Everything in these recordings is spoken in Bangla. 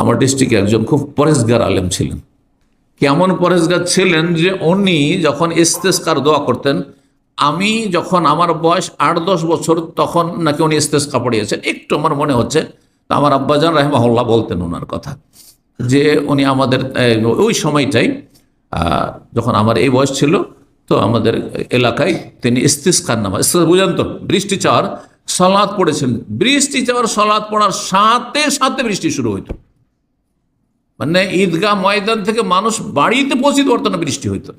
আমার ডিস্ট্রিক্টে একজন খুব পরেশগার আলেম ছিলেন। কেমন পরেশগার ছিলেন যে উনি যখন ইস্তেস্কার দোয়া করতেন, আমি যখন আমার বয়স আট দশ বছর তখন নাকি উনি ইস্তেস্কা পড়িয়েছেন। একটু আমার মনে হচ্ছে আমার আব্বাজান রাহেমাহুল্লাহ বলতেন ওনার কথা, যে উনি আমাদের ওই সময়টাই যখন আমার এই বয়স ছিল, তো আমাদের এলাকায় তিনি ইস্তিস্কার নামা ইস্তিস্কার বুঝেন তো, বৃষ্টি চাওয়ার সলাদ পড়েছেন। বৃষ্টি চাওয়ার সলাদ পড়ার সাথে সাথে বৃষ্টি শুরু হইতো। মানে ঈদগাহ ময়দান থেকে মানুষ বাড়িতে পৌঁছিতে পারতো না বৃষ্টি হইতো।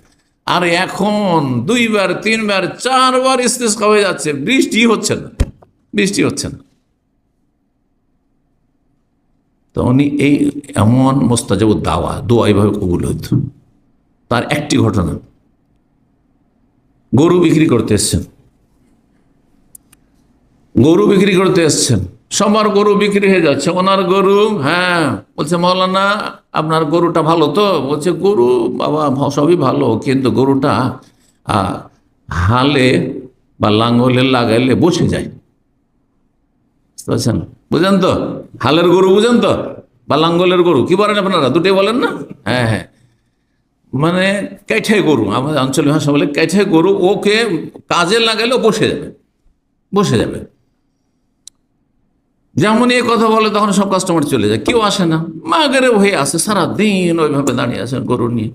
আর এখন দুইবার, তিনবার, চারবার ইস্তেস্কা হয়ে যাচ্ছে। বৃষ্টি হচ্ছে না। বৃষ্টি হচ্ছে না। তো উনি এই এমন মোস্তাজাব দাওয়া, দোয়া এইভাবে কবুল হইত। তার একটি ঘটনা। গরু বিক্রি করতে এসছেন। গরু বিক্রি করতে এসছেন। সবার গরু বিক্রি হয়ে যাচ্ছে। ওনার গরু হ্যাঁ বলছে, মৌলানা, আপনার গরুটা ভালো তো? বলছে, গরু, বাবা, সবই ভালো, কিন্তু গরুটা হালে বা লাঙ্গলে লাগাইলে বসে যায়। বুঝতে বুঝেন তো? হালের গরু বুঝেন তো? বা লাঙ্গলের গরু, কি বলেন আপনারা? দুটোই বলেন না? হ্যাঁ হ্যাঁ। মানে ক্যাঠে গরু, আমাদের আঞ্চলিক ভাষা বলে ক্যাঠে গরু, ওকে কাজে লাগালেও বসে যাবে। বসে যাবে। যেমন এই কথা বলে তখন সব কাস্টমার চলে যায়। কেউ আসে না। মা মাগেরে হয়ে আসে সারাদিন ওইভাবে দাঁড়িয়ে আছেন গরু নিয়ে।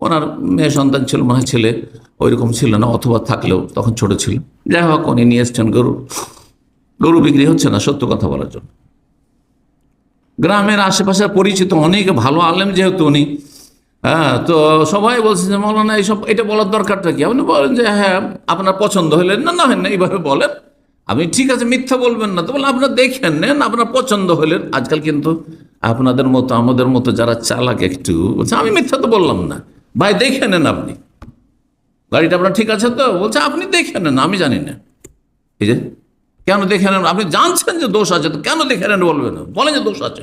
ওনার মেয়ে সন্তান ছিল, মনে ছেলে ওইরকম ছিল না, অথবা থাকলেও তখন ছোট ছিল। যাই হোক, উনি নিয়ে এসছেন গরু। গরু বিক্রি হচ্ছে না, সত্য কথা বলার জন্য। গ্রামের আশেপাশে পরিচিত অনেক ভালো আলেম যেহেতু উনি হ্যাঁ তো সবাই বলছে যে, মৌলানা, এইসব, এটা বলার দরকারটা কি? আপনি বলেন যে হ্যাঁ আপনার পছন্দ হলে, না না হয় না, এইভাবে বলেন। আপনি ঠিক আছে, মিথ্যা বলবেন না। তো বলে আপনার দেখেন, নেন, আপনার পছন্দ হলেন। আজকাল কিন্তু আপনাদের মতো, আমাদের মতো যারা চালাক একটু, বলছে, আমি মিথ্যা তো বললাম না। ভাই, দেখে নেন আপনি। গাড়িটা আপনার ঠিক আছে তো? বলছে, আপনি দেখে নেন, আমি জানি না। এই যে, কেন দেখে নেন? আপনি জানছেন যে দোষ আছে, তো কেন দেখে নেন বলবেন? বলেন যে দোষ আছে।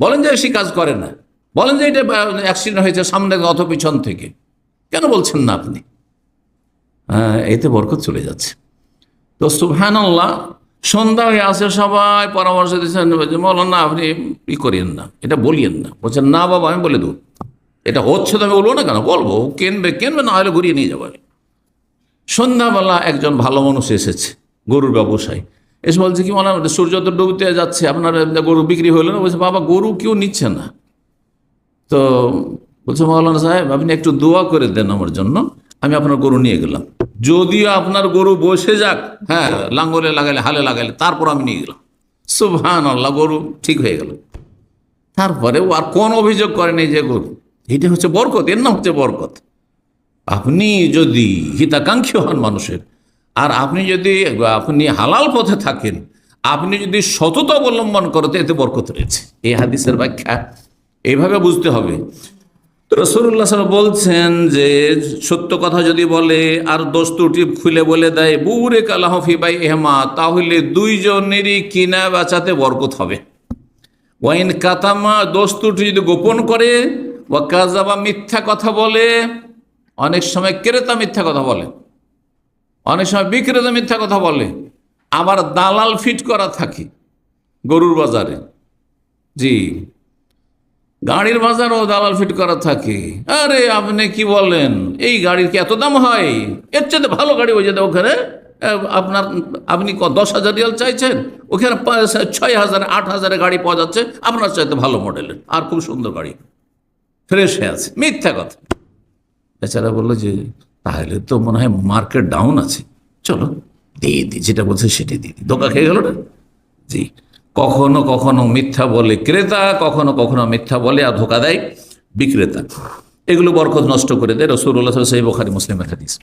বলেন যে সে কাজ করে না। বলেন যে এটা অ্যাক্সিডেন্ট হয়েছে সামনে অথবা পিছন থেকে। কেন বলছেন না আপনি? হ্যাঁ এতে বরকত চলে যাচ্ছে। তো সুবহান আল্লাহ সন্ধ্যা হয়ে আসে সবাই পরামর্শ দিচ্ছেন মৌলানা, আপনি ই করিয়েন না, এটা বলিয়েন না। বলছেন, না বাবা, আমি বলে দেবো। এটা হচ্ছে তো আমি বলব না কেন? বলব, কেনবে, কিনবে কিনবে না হলে ঘুরিয়ে নিয়ে যাব আমি। সন্ধ্যাবেলা একজন ভালো মানুষ এসেছে, গরুর ব্যবসায়ী। এসে বলছে, কি মনে সূর্য তো ডুবতে যাচ্ছে, আপনার গরু বিক্রি হলো না? বলছে, বাবা, গরু কেউ নিচ্ছে না। তো বলছে, মৌলানা সাহেব, আপনি একটু দোয়া করে দেন আমার জন্য, আমি আপনার গরু নিয়ে গেলাম। যদিও আপনার গরু বসে যাক হ্যাঁ লাঙ্গলে লাগালে হালে লাগালে তারপর আমি নিয়ে গেলাম। সুবহান আল্লাহ গরু ঠিক হয়ে গেল। তারপরে আর কোন অভিযোগ করেনি যে গরু। এটা হচ্ছে বরকত, এর নাম হচ্ছে বরকত। আপনি যদি হিতাকাঙ্ক্ষী হন মানুষের, আর আপনি যদি, আপনি হালাল পথে থাকেন, আপনি যদি সততা অবলম্বন করতে এতে বরকত রয়েছে। এই হাদিসের ব্যাখ্যা এইভাবে বুঝতে হবে। রসুল্লাহ বলছেন যে, সত্য কথা যদি বলে, আর দোষ ত্রুটি খুলে বলে দেয় বুরে কালাহফি বাই এহমা তাহলে দুইজনেরই কিনা বেচাতে বরকত হবে। ওয়াইন কাতামা, দোষ ত্রুটি যদি গোপন করে বা কাজাবা মিথ্যা কথা বলে, অনেক সময় ক্রেতা মিথ্যা কথা বলে, অনেক সময় বিক্রেতা মিথ্যা কথা বলে, আবার দালাল ফিট করা থাকে গরুর বাজারে। জি। গাড়ির বাজারও দালাল ফিট করা থাকে। আরে আপনি কি বলেন? এই গাড়ির কি এত দাম হয়? এর চেয়ে ভালো গাড়ি হয়ে যেতে ওখানে আপনার, আপনি দশ হাজার রিয়াল চাইছেন? ওখানে ছয় হাজার, আট হাজারে গাড়ি পাওয়া যাচ্ছে, আপনার চাইতে ভালো মডেলের, আর খুব সুন্দর গাড়ি। ফ্রেশ হয়ে আছে, মিথ্যা কথা। বেচারা বলল যে, তাহলে তো মনে হয় মার্কেট ডাউন আছে। চলো, দিয়ে দিই, যেটা বলছে সেটাই দিয়ে দিই। ধোকা খেয়ে গেল না? জি। কখনো কখনো মিথ্যা বলে ক্রেতা, কখনো কখনো মিথ্যা বলে আর ধোকা দেয় বিক্রেতা। এগুলো বরকত নষ্ট করে দেয় রসুল্লাহ সেই বোখারি মুসলিমের হাদিস।